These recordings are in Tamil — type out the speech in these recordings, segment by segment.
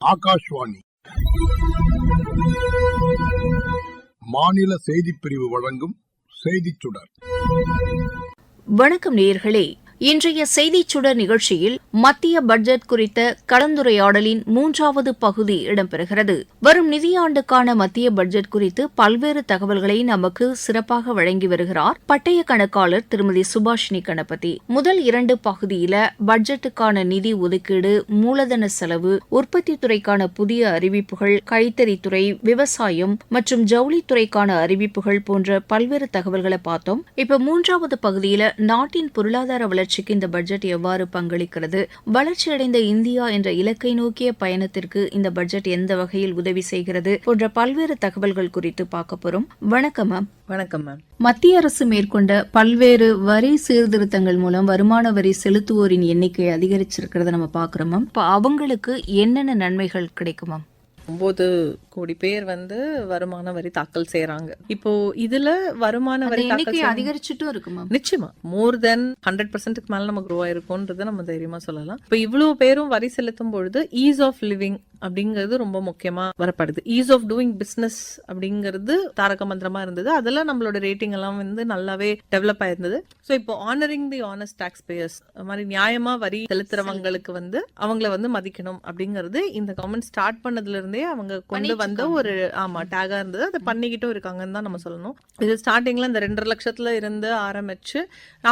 ஆகாஷ்வாணி. மாநில செய்திப் பிரிவு வழங்கும் செய்திச் சுடர் வணக்கம் நேயர்களே இன்றைய செய்திச் சுடர் நிகழ்ச்சியில் மத்திய பட்ஜெட் குறித்த கலந்துரையாடலின் மூன்றாவது பகுதி இடம்பெறுகிறது. வரும் நிதியாண்டுக்கான மத்திய பட்ஜெட் குறித்து பல்வேறு தகவல்களை நமக்கு சிறப்பாக வழங்கி வருகிறார் பட்டய கணக்காளர் திருமதி சுபாஷினி கணபதி. முதல் இரண்டு பகுதியில பட்ஜெட்டுக்கான நிதி ஒதுக்கீடு மூலதன செலவு உற்பத்தி துறைக்கான புதிய அறிவிப்புகள் கைத்தறித்துறை விவசாயம் மற்றும் ஜவுளித்துறைக்கான அறிவிப்புகள் போன்ற பல்வேறு தகவல்களை பார்த்தோம். இப்ப மூன்றாவது பகுதியில நாட்டின் பொருளாதார வளர்ச்சி வளர்ச்சிக்கு இந்த பட்ஜெட் எவ்வாறு பங்களிக்கிறது? வளர்ச்சியடைந்த இந்தியா என்ற இலக்கை நோக்கிய பயணத்திற்கு இந்த பட்ஜெட் எந்த வகையில் உதவி செய்கிறது போன்ற பல்வேறு தகவல்கள் குறித்து பார்க்க போறோம். வணக்கம் மேம். வணக்கம் மேம். மத்திய அரசு மேற்கொண்ட பல்வேறு வரி சீர்திருத்தங்கள் மூலம் வருமான வரி செலுத்துவோரின் எண்ணிக்கை அதிகரிச்சிருக்கிறத நம்ம பாக்குறோம் மேம். அவங்களுக்கு என்னென்ன நன்மைகள் கிடைக்கும் மேம்? ஒன்பது கோடி பேர் வந்து வருமான வரி தாக்கல் செய்யறாங்க இப்போ இதுல வருமான வரி தாக்கல். அதிகரிச்சுட்டும் இருக்கு மேம். நிச்சயமா. மோர் தென் ஹண்ட்ரட் பர்சன்ட்டுக்கு மேல நம்ம க்ரோ ஆயிருக்கோன்றத நம்ம தைரியமா சொல்லலாம். இப்போ இவ்வளவு பேரும் வரி செலுத்தும் பொழுது ஈஸ் ஆஃப் லிவிங் அப்படிங்கிறது ரொம்ப முக்கியமா வரப்படுது. ஈஸ் ஆஃப் டூயிங் பிசினஸ் அப்படிங்கிறது தாரக மந்திரமா இருந்தது. அதெல்லாம் நம்மளோட ரேட்டிங் எல்லாம் வந்து நல்லாவே டெவலப் ஆயிருந்தது. ஸோ இப்போ honouring the honest tax payers மாதிரி நியாயமா வரி செலுத்துறவங்களுக்கு வந்து அவங்கள வந்து மதிக்கணும் அப்படிங்கிறது இந்த கவர்மெண்ட் ஸ்டார்ட் பண்ணதுல இருந்தே அவங்க கொண்டு வந்த. ஒரு ஆமா டேகா இருந்தது. அதை பண்ணிக்கிட்டும் இருக்காங்கன்னு தான் நம்ம சொல்லணும். இது ஸ்டார்டிங்ல இந்த ரெண்டரை லட்சத்துல இருந்து ஆரம்பிச்சு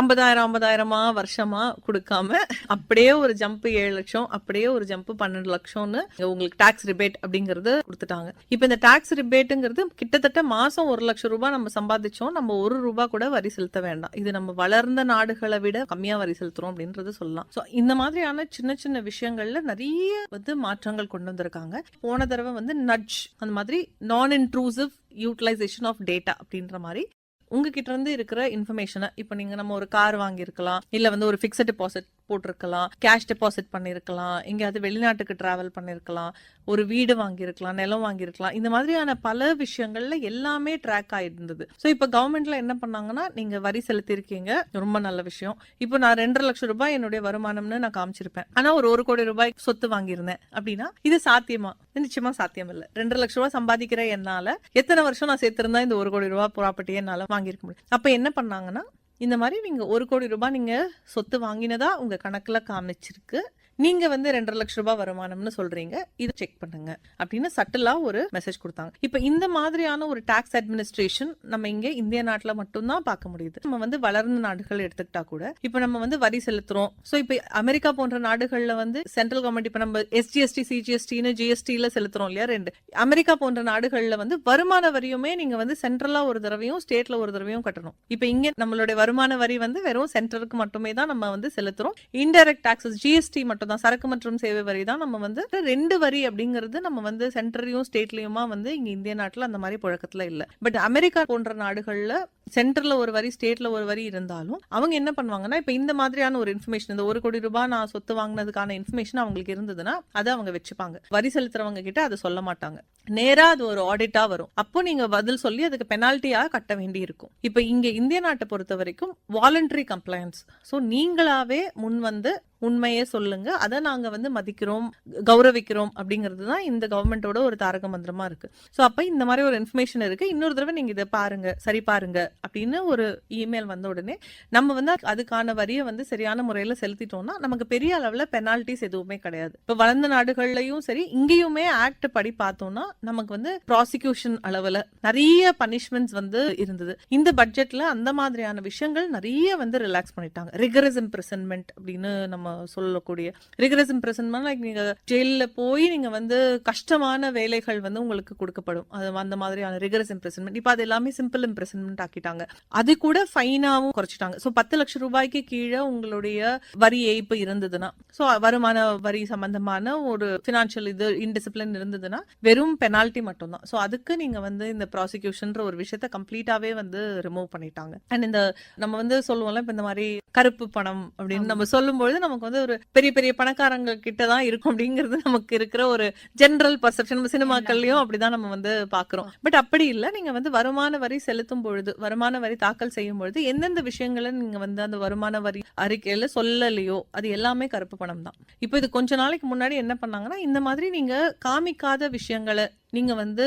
ஐம்பதாயிரம் ஐம்பதாயிரமா வருஷமா கொடுக்காம அப்படியே ஒரு ஜம்ப் ஏழு லட்சம் அப்படியே ஒரு ஜம்ப் பன்னெண்டு லட்சம்னு உங்களுக்கு டாக்ஸ் ரிபேட் அப்படிங்கறது கொடுத்துட்டாங்க. இப்போ இந்த டாக்ஸ் ரிபேட்டுங்கிறது கிட்டத்தட்ட மாசம் ஒரு லட்சம் ரூபாய் நம்ம சம்பாதிச்சோம். நம்ம ஒரு ரூபாய் கூட வரி செலுத்த வேண்டாம். இது நம்ம வளர்ந்த நாடுகளை விட கம்மியா வரி செலுத்துறோம் அப்படின்றது சொல்லலாம். ஸோ இந்த மாதிரியான சின்ன சின்ன விஷயங்கள்ல நிறைய வந்து மாற்றங்கள் கொண்டு வந்திருக்காங்க. போன தடவை வந்து நட்ஜ் அந்த மாதிரி நான் இன்ட்ரூசிவ் யூட்டிலைசேஷன் ஆஃப் டேட்டா அப்படின்ற மாதிரி உங்ககிட்ட இருந்து இருக்கிற இன்ஃபர்மேஷனை இப்போ நீங்க நம்ம ஒரு கார் வாங்கியிருக்கலாம் இல்ல வந்து ஒரு ஃபிக்ஸட் டெபாசிட் போட்டிருக்கலாம் கேஷ் டெபாசிட் பண்ணியிருக்கலாம் எங்கேயாவது வெளிநாட்டுக்கு டிராவல் பண்ணியிருக்கலாம் ஒரு வீடு வாங்கியிருக்கலாம் நிலம் வாங்கியிருக்கலாம் இந்த மாதிரியான பல விஷயங்கள்ல எல்லாமே ட்ராக் ஆயிருந்தது. ஸோ இப்போ கவர்மெண்ட்ல என்ன பண்ணாங்கன்னா நீங்க வரி செலுத்திருக்கீங்க ரொம்ப நல்ல விஷயம். இப்போ நான் ரெண்டரை லட்சம் ரூபாய் என்னுடைய வருமானம்னு நான் காமிச்சிருப்பேன். ஆனா ஒரு ஒரு கோடி ரூபாய் சொத்து வாங்கியிருந்தேன் அப்படின்னா இது சாத்தியமா? நிச்சயமா சாத்தியம் இல்லை. ரெண்டரை லட்சம் ரூபாய் சம்பாதிக்கிற என்னால எத்தனை வருஷம் நான் சேர்த்திருந்தா இந்த ஒரு கோடி ரூபாய் ப்ராப்பர்ட்டியை என்னால வாங்கியிருக்க முடியும்? அப்ப என்ன பண்ணாங்கன்னா இந்த மாதிரி நீங்கள் ஒரு கோடி ரூபாய் நீங்கள் சொத்து வாங்கினதா உங்கள் கணக்கில் காமிச்சிருக்கு. நீங்கள் வந்து ரெண்டரை லட்சம் ரூபாய் வருமானம்னு சொல்கிறீங்க இதை செக் பண்ணுங்க. அப்படின்னு சட்டலாக ஒரு மெசேஜ் கொடுத்தாங்க. இப்போ இந்த மாதிரியான ஒரு டாக்ஸ் அட்மினிஸ்ட்ரேஷன் நம்ம இங்கே இந்திய நாட்டில் மட்டும்தான் பார்க்க முடியுது. நம்ம வந்து வளர்ந்த நாடுகள் எடுத்துக்கிட்டா கூட இப்போ நம்ம வந்து வரி செலுத்துகிறோம் ஸோ இப்போ அமெரிக்கா போன்ற நாடுகளில் வந்து சென்ட்ரல் கவர்மெண்ட் இப்போ நம்ம எஸ்ஜிஎஸ்டி சிஜிஎஸ்டின்னு ஜிஎஸ்டியில் செலுத்துறோம் இல்லையா ரெண்டு. அமெரிக்கா போன்ற நாடுகளில் வந்து வருமான வரியுமே நீங்கள் வந்து சென்ட்ரலாக ஒரு தடவையும் ஸ்டேட்டில் ஒரு தடவையும் கட்டணும். இப்போ இங்கே நம்மளுடைய வருமான வரி வந்து வெறும் சென்டருக்கு மட்டுமே தான் நம்ம வந்து செலுத்துறோம். இன்டைரக்ட் டாக்ஸஸ் ஜிஎஸ்டி மட்டும் தான் சரக்கு மற்றும் சேவை வரி தான் நம்ம வந்து ரெண்டு வரி அப்படிங்கிறது நம்ம வந்து சென்ட்ரலையும் ஸ்டேட்லயுமா வந்து இங்க இந்திய நாட்டுல அந்த மாதிரி புழக்கத்துல இல்ல. பட் அமெரிக்கா போன்ற நாடுகள்ல சென்டர்ல ஒரு வரி ஸ்டேட்ல ஒரு வரி இருந்தாலும் அவங்க என்ன பண்ணுவாங்கன்னா இப்ப இந்த மாதிரியான ஒரு இன்ஃபர்மேஷன் இந்த ஒரு கோடி ரூபாய் நான் சொத்து வாங்கினதுக்கான இன்ஃபர்மேஷன் அவங்களுக்கு இருந்ததுன்னா அதை அவங்க வச்சுப்பாங்க. வரி செலுத்துறவங்க கிட்ட அதை சொல்ல மாட்டாங்க. நேரா அது ஒரு ஆடிட்டா வரும். அப்போ நீங்க பதில் சொல்லி அதுக்கு பெனால்ட்டியா கட்ட வேண்டி இருக்கும் இப்ப இங்க இந்திய நாட்டை பொறுத்த வரைக்கும் வாலண்டரி கம்ப்ளைண்ட்ஸ் ஸோ நீங்களாவே முன் வந்து உண்மையே சொல்லுங்க. அதை நாங்கள் வந்து மதிக்கிறோம் கௌரவிக்கிறோம் அப்படிங்கிறது தான் இந்த கவர்மெண்டோட ஒரு தாரக மந்திரமா இருக்கு. ஸோ அப்போ இந்த மாதிரி ஒரு இன்ஃபர்மேஷன் இருக்கு. இன்னொரு தடவை நீங்க இதை பாருங்க சரி பாருங்க அப்படின்னு ஒரு இமெயில் வந்த உடனே நம்ம வந்து அதுக்கான வரியை வந்து சரியான முறையில் செலுத்திட்டோம்னா நமக்கு பெரிய அளவில் பெனால்டிஸ் எதுவுமே கிடையாது. இப்போ வளர்ந்த நாடுகள்லையும் சரி இங்கேயுமே ஆக்ட் படி பார்த்தோம்னா நமக்கு வந்து ப்ராசிக்யூஷன் அளவில் நிறைய பனிஷ்மெண்ட்ஸ் வந்து இருந்தது. இந்த பட்ஜெட்ல அந்த மாதிரியான விஷயங்கள் நிறைய வந்து ரிலாக்ஸ் பண்ணிட்டாங்க. ரிகரஸ் இம்ப்ரெசன்மெண்ட் அப்படின்னு நம்ம சொல்லக்கூடிய ரிகரஸ் இம்ப்ரெசன்மெண்ட் லைக் நீங்க ஜெயில போய் நீங்க வந்து கஷ்டமான வேலைகள் வந்து உங்களுக்கு கொடுக்கப்படும். அது அந்த மாதிரியான ரிகரஸ் இம்ப்ரெசன்மெண்ட் இப்போ அது எல்லாமே சிம்பிள் இம்ப்ரெசன்மெண்ட் ஆக்கிட்டாங்க. அது கூட ஃபைனாவும் குறைச்சிட்டாங்க. ஸோ பத்து லட்சம் ரூபாய்க்கு கீழே உங்களுடைய வரி ஏய்ப்பு இருந்ததுன்னா ஸோ வருமான வரி சம்பந்தமான ஒரு ஃபினான்ஷியல் இது இன்டிசிப்ளின் இருந்ததுன்னா வெறும் பெனால்ட்டி மட்டும்தான். ஸோ அதுக்கு நீங்க வந்து இந்த ப்ராசிக்யூஷன்ற ஒரு விஷயத்த கம்ப்ளீட்டாவே வந்து ரிமூவ் பண்ணிட்டாங்க. அண்ட் இந்த நம்ம வந்து சொல்லுவோம்ல இப்ப இந்த மாதிரி கருப்பு பணம் அப்படின்னு நம்ம சொல்லும்பொழுது நமக்கு வந்து ஒரு பெரிய பெரிய பணக்காரங்க கிட்ட தான் இருக்கும் அப்படிங்கிறது நமக்கு இருக்கிற ஒரு ஜெனரல் பர்செப்ஷன் நம்ம சினிமாக்கள்லயும் அப்படிதான் நம்ம வந்து பாக்குறோம். பட் அப்படி இல்ல. நீங்க வந்து வருமான வரி செலுத்தும் பொழுது வருமான வரி தாக்கல் செய்யும் பொழுது எந்தெந்த விஷயங்களை நீங்க வந்து அந்த வருமான வரி அறிக்கையில சொல்லலையோ அது எல்லாமே கருப்பு பணம் தான். இப்போ இது கொஞ்ச நாளைக்கு முன்னாடி என்ன பண்ணாங்கன்னா இந்த மாதிரி நீங்க காமிக்காத விஷயங்களை நீங்க வந்து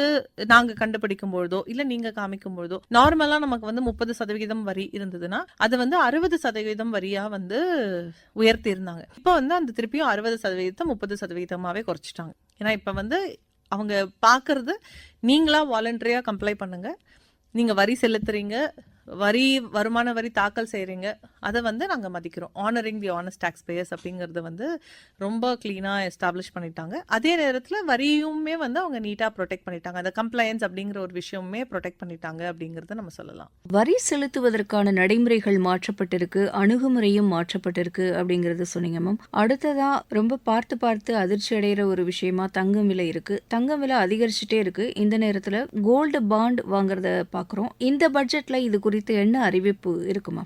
நாங்க கண்டுபிடிக்கும் பொழுதோ இல்ல நீங்க காமிக்கும் பொழுதோ நார்மலா நமக்கு வந்து முப்பது சதவிகிதம் வரி இருந்ததுன்னா அது வந்து அறுபது சதவீதம் வரியா வந்து உயர்த்தி இருந்தாங்க இப்போ வந்து அந்த திருப்பியும் அறுபது சதவீதத்தை முப்பது சதவீதமாவே குறைச்சிட்டாங்க. ஏன்னா இப்ப வந்து அவங்க பாக்குறது நீங்களா வாலண்டரியா கம்ப்ளை பண்ணுங்க. நீங்க வரி செலுத்துறீங்க. வரி வருமான வரி தாக்கல் செய்கிறீங்க அதை வந்து நாங்கள் மதிக்கிறோம். Honouring the honest tax payers அப்படிங்கிறது வந்து ரொம்ப க்ளீனாக எஸ்டாப்ளிஷ் பண்ணிட்டாங்க. அதே நேரத்தில் வரியுமே வந்து அவங்க நீட்டாக ப்ரொடெக்ட் பண்ணிட்டாங்க. அந்த கம்ப்ளைன்ஸ் அப்படிங்கிற ஒரு விஷயமுமே ப்ரொடெக்ட் பண்ணிட்டாங்க அப்படிங்கிறத நம்ம சொல்லலாம். வரி செலுத்துவதற்கான நடைமுறைகள் மாற்றப்பட்டிருக்கு அணுகுமுறையும் மாற்றப்பட்டிருக்கு அப்படிங்கறது சொன்னீங்க மேம் அடுத்ததாக ரொம்ப பார்த்து பார்த்து அதிர்ச்சி அடைகிற ஒரு விஷயமா தங்கம் விலை இருக்குது தங்கம் விலை அதிகரிச்சுட்டே இருக்குது இந்த நேரத்தில் கோல்டு பாண்ட் வாங்குறத பார்க்குறோம் இந்த பட்ஜெட்டில் இது குறித்து என்ன அறிவிப்பு இருக்குமா?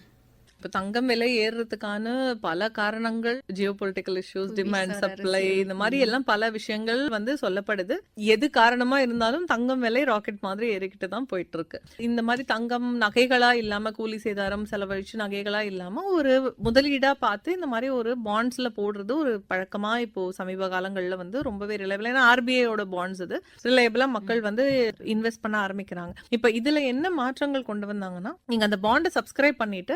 இப்ப தங்கம் விலை ஏறுறதுக்கான பல காரணங்கள் geopolitical issues demand supply. இந்த மாதிரி எல்லாம் பல விஷயங்கள் வந்து சொல்லப்படுது. எது காரணமா இருந்தாலும் தங்கம் விலை ராக்கெட் மாதிரி ஏறிக்கிட்டு தான் போயிட்டு இருக்கு இந்த மாதிரி தங்கம் நகைகளா இல்லாம கூலி சேதாரம் செலவழிச்சு நகைகளா இல்லாம ஒரு முதலீடா பார்த்து இந்த மாதிரி ஒரு பாண்ட்ஸ்ல போடுறது ஒரு பழக்கமா இப்போ சமீப காலங்கள்ல வந்து ரொம்பவே ரிலையபிள் ஏன்னா ஆர்பிஐயோட பாண்ட்ஸ் இது. ரிலையபிளா மக்கள் வந்து இன்வெஸ்ட் பண்ண ஆரம்பிக்கிறாங்க. இப்ப இதுல என்ன மாற்றங்கள் கொண்டு வந்தாங்கன்னா நீங்க அந்த பாண்டை சப்ஸ்கிரைப் பண்ணிட்டு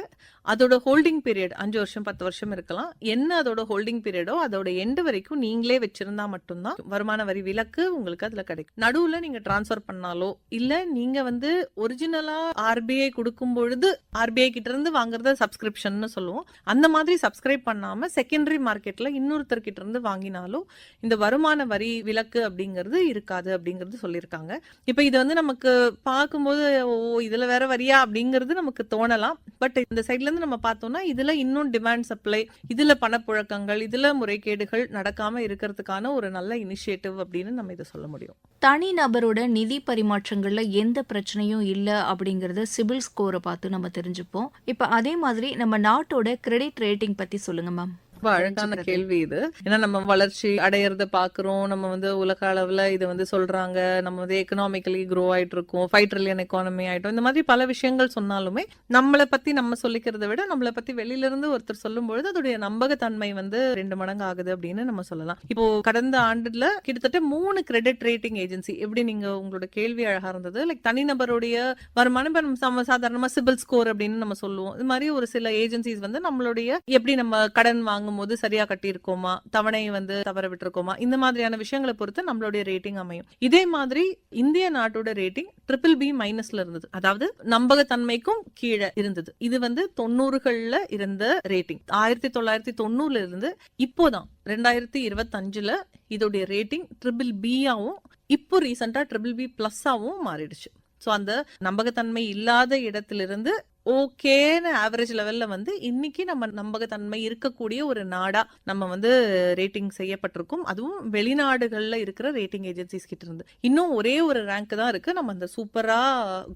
அதோட ஹோல்டிங் பீரியட் அஞ்சு வருஷம் பத்து வருஷம் இருக்கலாம். என்ன அதோட ஹோல்டிங் பீரியடோ அதோட எண்டு வரைக்கும் நீங்களே வச்சிருந்தா மட்டும்தான் வருமான வரி விலக்கு உங்களுக்கு அதுல கிடைக்கும். நடுவுல நீங்க டிரான்ஸ்ஃபர் பண்ணாலோ இல்ல நீங்க வந்து ஒரிஜினலா ஆர்பிஐ கொடுக்கும் பொழுது ஆர்பிஐ கிட்ட இருந்து வாங்குறத சப்ஸ்கிரிப்ஷன் சொல்லுவோம். அந்த மாதிரி சப்ஸ்கிரைப் பண்ணாம செகண்டரி மார்க்கெட்ல இன்னொருத்தர் கிட்ட இருந்து வாங்கினாலும் இந்த வருமான வரி விலக்கு அப்படிங்கிறது இருக்காது அப்படிங்கிறது சொல்லியிருக்காங்க. இப்ப இது வந்து நமக்கு பார்க்கும்போது ஓ இதுல வேற வரியா அப்படிங்கிறது நமக்கு தோணலாம். பட் இந்த சைட்ல இருந்து நம்ம பார்த்தோம்னா இதுல இன்னும் டிமாண்ட் சப்ளை இதுல பணப்புழக்கங்கள் இதுல முறைகேடுகள் நடக்காம இருக்கிறதுக்கான ஒரு நல்ல இனிஷியேட்டிவ் அப்படின்னு நம்ம இதை சொல்ல முடியும். தனி நபரோட நிதி பரிமாற்றங்கள்ல எந்த பிரச்சனையும் இல்லை அப்படிங்கிறத சிபில் ஸ்கோரை பார்த்து நம்ம தெரிஞ்சுப்போம். இப்போ அதே மாதிரி நம்ம நாட்டோட கிரெடிட் ரேட்டிங் பத்தி சொல்லுங்க மேம் ரொம்ப அழகான கேள்வி இது. ஏன்னா நம்ம வளர்ச்சி அடையறத பாக்குறோம். நம்ம வந்து உலக அளவுல இது வந்து சொல்றாங்க. நம்ம வந்து எக்கனாமிக்கலி க்ரோ ஆயிட்டு இருக்கோம் ஃபைவ் ட்ரில்லியன் எக்கானமி ஆயிட்டோம். இந்த மாதிரி பல விஷயங்கள் சொன்னாலுமே நம்மளை பத்தி நம்ம சொல்லிக்கிறத விட நம்மளை பத்தி வெளியில இருந்து ஒருத்தர் சொல்லும் பொழுது அதோடைய நம்பகத்தன்மை வந்து ரெண்டு மடங்கு ஆகுது அப்படின்னு நம்ம சொல்லலாம். இப்போ கடந்த ஆண்டுல கிட்டத்தட்ட மூணு கிரெடிட் ரேட்டிங் ஏஜென்சி எப்படி நீங்க உங்களோட கேள்வி அழகா இருந்தது? லைக் தனிநபருடைய வருமானம் இப்ப நம்ம சாதாரணமா சிபில் ஸ்கோர் அப்படின்னு நம்ம சொல்லுவோம். இது மாதிரி ஒரு சில ஏஜென்சிஸ் வந்து நம்மளுடைய எப்படி நம்ம கடன் வாங்கும்போது சரியா கட்டியிருக்கோமா? தவணை வந்து தவற விட்டுருக்கோமா? இந்த மாதிரியான விஷயங்களை பொறுத்து நம்மளுடைய ரேட்டிங் அமையும். இதே மாதிரி இந்திய நாட்டோட ரேட்டிங் ட்ரிபிள் பி மைனஸ்ல இருந்தது. அதாவது நம்பகத்தன்மைக்கும் கீழே இருந்தது. இது வந்து தொண்ணூறுகள்ல இருந்த ரேட்டிங் ஆயிரத்தி தொள்ளாயிரத்தி தொண்ணூறுல இருந்து இப்போதான் ரெண்டாயிரத்தி இருபத்தஞ்சுல இதோடைய ரேட்டிங் ட்ரிபிள் பியாவும் இப்போ ரீசெண்டா ட்ரிபிள் பி பிளஸ்ஸாவும் மாறிடுச்சு. ஸோ அந்த நம்பகத்தன்மை இல்லாத இடத்திலிருந்து ஓகேன்னு ஆவரேஜ் லெவல்ல வந்து இன்னைக்கு நம்ம நம்பகத்தன்மை இருக்கக்கூடிய ஒரு நாடா நம்ம வந்து ரேட்டிங் செய்யப்பட்டிருக்கும். அதுவும் வெளிநாடுகளில் இருக்கிற ரேட்டிங் ஏஜென்சிஸ் கிட்ட இருந்து. இன்னும் ஒரே ஒரு ரேங்க் தான் இருக்கு. நம்ம அந்த சூப்பரா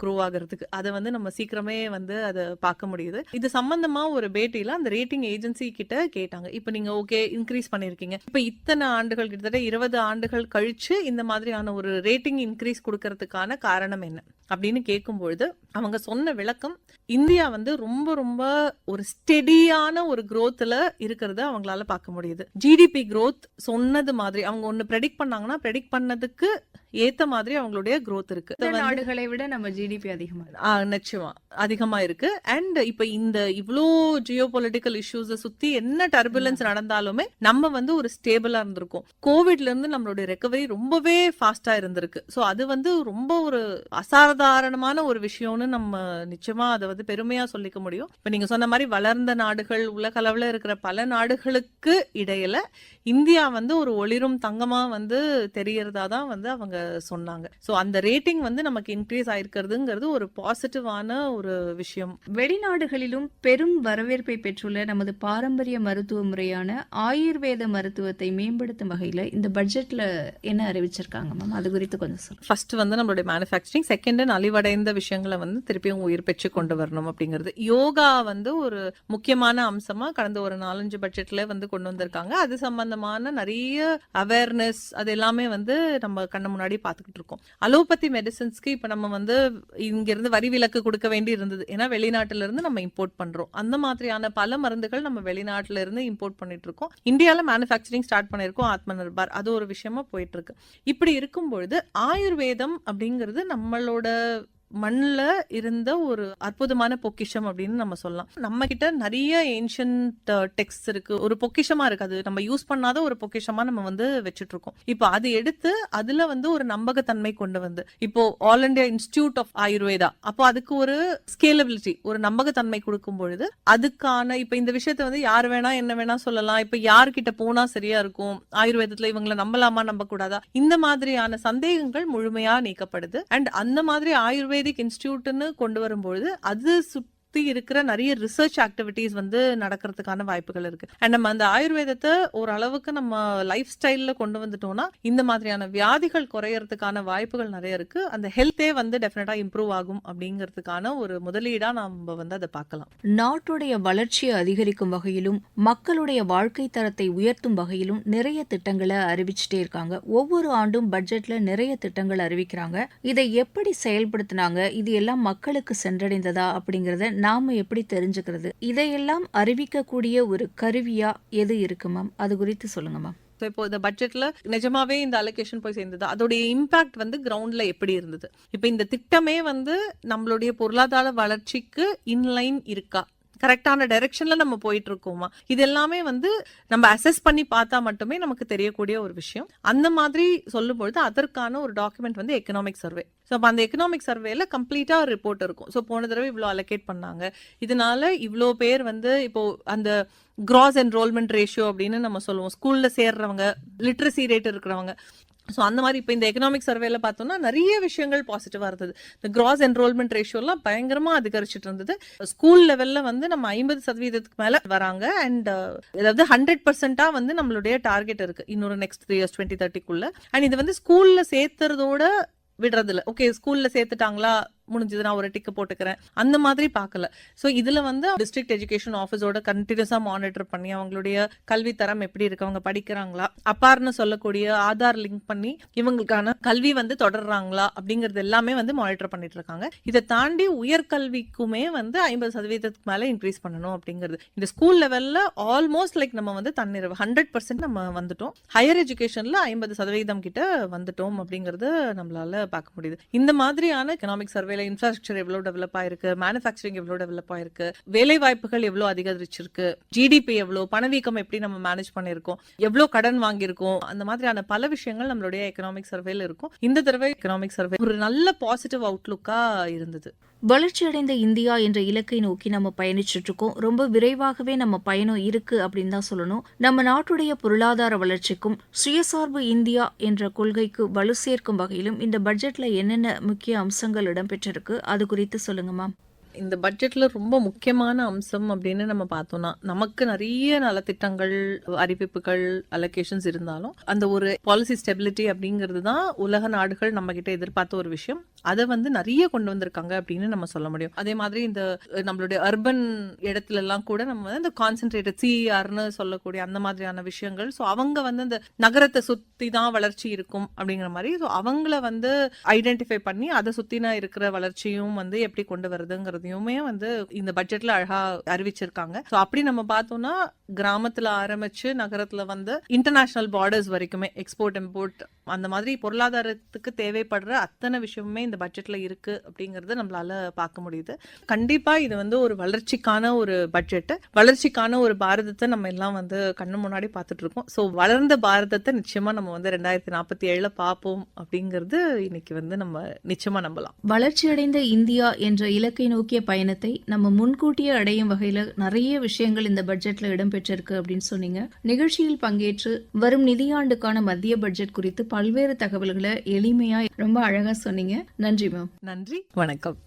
க்ரோ ஆகிறதுக்கு. அதை வந்து நம்ம சீக்கிரமே வந்து அதை பார்க்க முடியுது. இது சம்பந்தமா ஒரு பேட்டியில அந்த ரேட்டிங் ஏஜென்சி கிட்ட கேட்டாங்க. இப்போ நீங்க ஓகே இன்க்ரீஸ் பண்ணிருக்கீங்க இப்போ இத்தனை ஆண்டுகள் கிட்டத்தட்ட இருபது ஆண்டுகள் கழிச்சு இந்த மாதிரியான ஒரு ரேட்டிங் இன்க்ரீஸ் கொடுக்கறதுக்கான காரணம் என்ன? அப்படின்னு கேட்கும்பொழுது அவங்க சொன்ன விளக்கம் இந்தியா வந்து ரொம்ப ரொம்ப ஒரு ஸ்டெடியான ஒரு க்ரோத்தில் இருக்கிறத அவங்களால பார்க்க முடியுது. ஜிடிபி க்ரோத் சொன்னது மாதிரி அவங்க ஒன்று ப்ரெடிக்ட் பண்ணாங்கன்னா ப்ரெடிக்ட் பண்ணதுக்கு ஏத்த மாதிரி அவங்களுடைய growth இருக்கு. நாடுகளை விட நம்ம ஜிடிபி அதிகமா நிச்சயமா. அதிகமா இருக்கு. அண்ட் இப்ப இந்த இவ்ளோ ஜியோ பொலிட்டிக்கல் இஷ்யூஸ சுத்தி என்ன டர்புலன்ஸ் நடந்தாலுமே நம்ம வந்து ஒரு ஸ்டேபிளா இருந்திருக்கோம். கோவிட்ல இருந்து நம்மளுடைய ரெக்கவரி ரொம்பவே ஃபாஸ்டா இருந்திருக்கு. சோ அது வந்து ரொம்ப ஒரு அசாதாரணமான ஒரு விஷயம்னு நம்ம நிச்சயமா அதை வந்து பெருமையா சொல்லிக்க முடியும். இப்ப நீங்க சொன்ன மாதிரி வளர்ந்த நாடுகள் உலக அளவுல இருக்கிற பல நாடுகளுக்கு இடையில இந்தியா வந்து ஒரு ஒளிரும் தங்கமா வந்து தெரியறதா தான் வந்து அவங்க சொன்னாங்க. சோ அந்த ரேட்டிங் வந்து நமக்கு இன்க்ரீஸ் ஆயிருக்கிறதுங்கிறது ஒரு பாசிட்டிவான ஒரு விஷயம். வெளிநாடுகளிலும் பெரும் வரவேற்பை பெற்றுள்ள நமது பாரம்பரிய மருத்துவ முறையான ஆயுர்வேத மருத்துவத்தை மேம்படுத்தும் வகையில இந்த பட்ஜெட்ல என்ன அறிவிச்சிருக்காங்க மேம் அது குறித்து கொஞ்சம் சொல்லுங்க. ஃபர்ஸ்ட் வந்து நம்மளுடைய மேனுஃபேக்சரிங் செகண்ட் நலிவடைந்த விஷயங்களை வந்து திருப்பியும் உயிர் பெற்று கொண்டு வரணும் அப்படிங்கிறது. யோகா வந்து ஒரு முக்கியமான அம்சமா கடந்த ஒரு நாலஞ்சு பட்ஜெட்ல வந்து கொண்டு வந்திருக்காங்க. அது சம்பந்தமான நிறைய அவேர்னஸ் அது எல்லாமே வந்து நம்ம கண்ணு முன்னாடி முன்னாடி பார்த்துக்கிட்டு இருக்கோம் அலோபதி மெடிசன்ஸ்க்கு இப்போ நம்ம வந்து இங்கேருந்து வரி விலக்கு கொடுக்க வேண்டி இருந்தது. ஏன்னா வெளிநாட்டிலேருந்து நம்ம இம்போர்ட் பண்ணுறோம் அந்த மாதிரியான பல மருந்துகள் நம்ம வெளிநாட்டுல இருந்து இம்போர்ட் பண்ணிட்டு இருக்கோம் இந்தியாவில் மேனுஃபேக்சரிங் ஸ்டார்ட் பண்ணியிருக்கோம் ஆத்ம நிர்பார் அது ஒரு விஷயமா போயிட்டு இருக்கு இப்படி இருக்கும் பொழுது ஆயுர்வேதம் அப்படிங்கிறது நம்மளோட மண்ணில் இருந்த ஒரு அற்புதமான பொக்கிஷம் அப்படின்னு நம்ம சொல்லலாம். நம்ம கிட்ட நிறைய ஏன்ஷியன்ட் டெக்ஸ்ட் இருக்கு. ஒரு பொக்கிஷமா இருக்கு. அது நம்ம யூஸ் பண்ணாத ஒரு பொக்கிஷமா நம்ம வந்து வச்சுட்டு இருக்கோம் இப்போ அது எடுத்து அதுல வந்து ஒரு நம்பகத்தன்மை கொண்டு வந்து இப்போ all India institute of Ayurveda அப்போ அதுக்கு ஒரு ஸ்கேலபிலிட்டி ஒரு நம்பகத்தன்மை கொடுக்கும் பொழுது அதுக்கான இப்போ இந்த விஷயத்த வந்து யார் வேணா என்ன வேணா சொல்லலாம். இப்போ யார்கிட்ட போனா சரியா இருக்கும்? ஆயுர்வேதத்துல இவங்களை நம்பலாமா நம்ப கூடாதா இந்த மாதிரியான சந்தேகங்கள் முழுமையா நீக்கப்படுது. அண்ட் அந்த மாதிரி ஆயுர்வேதிக் இன்ஸ்டிடியூட்னு கொண்டு வரும்பொழுது அது சுத்தி இருக்கிற நிறைய ரிசர்ச் ஆக்டிவிட்டீஸ் வந்து நடக்கிறதுக்கான வாய்ப்புகள் இருக்கு. அண்ட் நம்ம அந்த ஆயுர்வேதத்தை ஓரளவுக்கு நம்ம லைஃப் ஸ்டைல்ல கொண்டு வந்துட்டோம்னா இந்த மாதிரியான வியாதிகள் குறையறதுக்கான வாய்ப்புகள் நிறைய இருக்கு. அந்த ஹெல்த்தே வந்து டெஃபினட்டா இம்ப்ரூவ் ஆகும் அப்படிங்கிறதுக்கான ஒரு முதலீடா நம்ம வந்து அதை பார்க்கலாம். நாட்டுடைய வளர்ச்சியை அதிகரிக்கும் வகையிலும் மக்களுடைய வாழ்க்கை தரத்தை உயர்த்தும் வகையிலும் நிறைய திட்டங்களை அறிவிச்சுட்டே இருக்காங்க. ஒவ்வொரு ஆண்டும் பட்ஜெட்ல நிறைய திட்டங்கள் அறிவிக்கிறாங்க. இதை எப்படி செயல்படுத்தினாங்க? இது எல்லாம் மக்களுக்கு சென்றடைந்ததா அப்படிங்கறத நாம எப்படி தெரிஞ்சுக்கிறது? இதையெல்லாம் அறிவிக்கக்கூடிய ஒரு கருவியா எது இருக்கு மேம் அது குறித்து சொல்லுங்க மேம் ஸோ இப்போ இந்த பட்ஜெட்ல நிஜமாவே இந்த அலோகேஷன் போய் சேர்ந்தது. அதோடைய இம்பாக்ட் வந்து கிரவுண்ட்ல எப்படி இருந்தது? இப்போ இந்த திட்டமே வந்து நம்மளுடைய பொருளாதார வளர்ச்சிக்கு இன்லைன் இருக்கா? கரெக்டான டைரக்ஷன்ல நம்ம போயிட்டு இருக்கோமா இது எல்லாமே வந்து நம்ம அசஸ் பண்ணி பார்த்தா மட்டுமே நமக்கு தெரியக்கூடிய ஒரு விஷயம். அந்த மாதிரி சொல்லும்பொழுது அதற்கான ஒரு டாக்குமெண்ட் வந்து எக்கனாமிக் சர்வே ஸோ அப்போ அந்த எக்கனாமிக் சர்வேல கம்ப்ளீட்டாக ஒரு ரிப்போர்ட் இருக்கும். ஸோ போன தடவை இவ்வளோ அலோகேட் பண்ணாங்க. இதனால இவ்வளோ பேர் வந்து இப்போ அந்த கிராஸ் என்ரோல்மெண்ட் ரேஷியோ அப்படின்னு நம்ம சொல்லுவோம். ஸ்கூல்ல சேர்றவங்க லிட்ரஸி ரேட் இருக்கிறவங்க. ஸோ அந்த மாதிரி இப்போ இந்த எக்கனாமிக் சர்வேல பார்த்தோம்னா நிறைய விஷயங்கள் பாசிட்டிவாக இருந்தது. இந்த கிராஸ் என்ரோல்மெண்ட் ரேஷியோலாம் பயங்கரமா அதிகரிச்சுட்டு இருந்தது. ஸ்கூல் லெவல்ல வந்து நம்ம ஐம்பது சதவீதத்துக்கு மேலே வராங்க. அண்ட் அதாவது ஹண்ட்ரட் பர்சன்ட்டாக வந்து நம்மளுடைய டார்கெட் இருக்குது இன்னொரு நெக்ஸ்ட் த்ரீ இயர்ஸ் டுவெண்ட்டி தேர்ட்டிக்குள்ளே அண்ட் இது வந்து ஸ்கூலில் சேர்த்துறதோட விடுறதில்ல. ஓகே ஸ்கூலில் சேர்த்துட்டாங்களா? முடிஞ்சது நான் ஒரு டிக்கு போட்டுக்கிறேன். அந்த மாதிரி பார்க்கல. ஸோ இதில் வந்து டிஸ்ட்ரிக்ட் எஜுகேஷன் ஆஃபீஸோட கண்டினியூஸாக மானிட்டர் பண்ணி அவங்களுடைய கல்வி தரம் எப்படி இருக்கு அவங்க படிக்கிறாங்களா? அப்பார்னு சொல்லக்கூடிய ஆதார் லிங்க் பண்ணி இவங்களுக்கான கல்வி வந்து தொடர்றாங்களா? அப்படிங்கிறது எல்லாமே வந்து மானிட்டர் பண்ணிட்டு இருக்காங்க. இதை தாண்டி உயர்கல்விக்குமே வந்து ஐம்பது சதவீதத்துக்கு மேலே இன்க்ரீஸ் பண்ணணும் அப்படிங்கிறது. இந்த ஸ்கூல் லெவலில் ஆல்மோஸ்ட் லைக் நம்ம வந்து தன்னிறைவு ஹண்ட்ரட் பர்சன்ட் நம்ம வந்துட்டோம். ஹையர் எஜுகேஷனில் ஐம்பது சதவீதம் கிட்ட வந்துட்டோம் அப்படிங்கிறது நம்மளால பார்க்க முடியுது. இந்த மாதிரியான எக்கனாமிக் சர்வேல இன்ஃப்ராஸ்ட்ரக்சர் எவ்வளவு டெவலப் ஆயிருக்கு மேனுஃபேக்சரிங் எவ்வளோ டெவலப் ஆயிருக்கு வேலை வாய்ப்புகள் எவ்வளோ அதிகரிச்சிருக்கு ஜிடிபி எவ்வளோ பணவீக்கம் எப்படி நம்ம மேனேஜ் பண்ணிருக்கோம் எவ்வளவு கடன் வாங்கியிருக்கோம் அந்த மாதிரியான பல விஷயங்கள் நம்மளுடைய எக்கனாமிக் சர்வேல இருக்கும். இந்த தடவை எக்கனாமிக் சர்வே ஒரு நல்ல பாசிட்டிவ் அவுட்லுக்கா இருந்தது. வளர்ச்சியடைந்த இந்தியா என்ற இலக்கை நோக்கி நம்ம பயணிச்சுட்டு இருக்கோம் ரொம்ப விரைவாகவே நம்ம பயணம் இருக்கு அப்படின்னு தான் சொல்லணும். நம்ம நாட்டுடைய பொருளாதார வளர்ச்சிக்கும் சுயசார்பு இந்தியா என்ற கொள்கைக்கு வலு சேர்க்கும் வகையிலும் இந்த பட்ஜெட்ல என்னென்ன முக்கிய அம்சங்கள் இடம்பெற்றிருக்கு அது குறித்து சொல்லுங்க மேம். இந்த பட்ஜெட்ல ரொம்ப முக்கியமான அம்சம் அப்படின்னு நம்ம பார்த்தோம்னா நமக்கு நிறைய நலத்திட்டங்கள் அறிவிப்புகள் அலோகேஷன்ஸ் இருந்தாலும் அந்த ஒரு பாலிசி ஸ்டெபிலிட்டி அப்படிங்கிறது தான் உலக நாடுகள் நம்ம கிட்ட எதிர்பார்த்த ஒரு விஷயம். அதை வந்து நிறைய கொண்டு வந்திருக்காங்க அப்படின்னு நம்ம சொல்ல முடியும். அதே மாதிரி இந்த நம்மளுடைய அர்பன் இடத்துல எல்லாம் கூட நம்ம வந்து இந்த கான்சென்ட்ரேட்டட் சிஆர்னு சொல்லக்கூடிய அந்த மாதிரியான விஷயங்கள். ஸோ அவங்க வந்து இந்த நகரத்தை சுத்தி தான் வளர்ச்சி இருக்கும் அப்படிங்கிற மாதிரி. ஸோ அவங்கள வந்து ஐடென்டிஃபை பண்ணி அதை சுத்தின இருக்கிற வளர்ச்சியும் வந்து எப்படி கொண்டு வருதுங்கிறது வருதுங்கிறதையுமே வந்து இந்த பட்ஜெட்ல அழகா அறிவிச்சிருக்காங்க. ஸோ அப்படி நம்ம பார்த்தோம்னா கிராமத்துல ஆரம்பிச்சு நகரத்துல வந்து இன்டர்நேஷனல் பார்டர்ஸ் வரைக்குமே எக்ஸ்போர்ட் இம்போர்ட் அந்த மாதிரி பொருளாதாரத்துக்கு தேவைப்படுற அத்தனை விஷயமுமே இந்த பட்ஜெட்ல இருக்கு அப்படிங்கறத நம்மளால பார்க்க முடியுது. கண்டிப்பா இது வந்து ஒரு வளர்ச்சிக்கான ஒரு பட்ஜெட் வளர்ச்சிக்கான ஒரு பாரதத்தை நம்ம எல்லாம் வந்து கண்ணு முன்னாடி பார்த்துட்டு இருக்கோம். ஸோ வளர்ந்த பாரதத்தை நிச்சயமா நம்ம வந்து ரெண்டாயிரத்தி நாற்பத்தி ஏழுல பார்ப்போம் அப்படிங்கிறது இன்னைக்கு வந்து நம்ம நிச்சயமா நம்பலாம். வளர்ச்சியடைந்த இந்தியா என்ற இலக்கை நோக்கிய பயணத்தை நம்ம முன்கூட்டியே அடையும் வகையில நிறைய விஷயங்கள் இந்த பட்ஜெட்ல இடம்பெற்றிருக்கு அப்படின்னு சொன்னீங்க. நிகழ்ச்சியில் பங்கேற்று வரும் நிதியாண்டுக்கான மத்திய பட்ஜெட் குறித்து பல்வேறு தகவல்களை எளிமையா ரொம்ப அழகா சொன்னீங்க. நன்றி மேம் நன்றி வணக்கம்.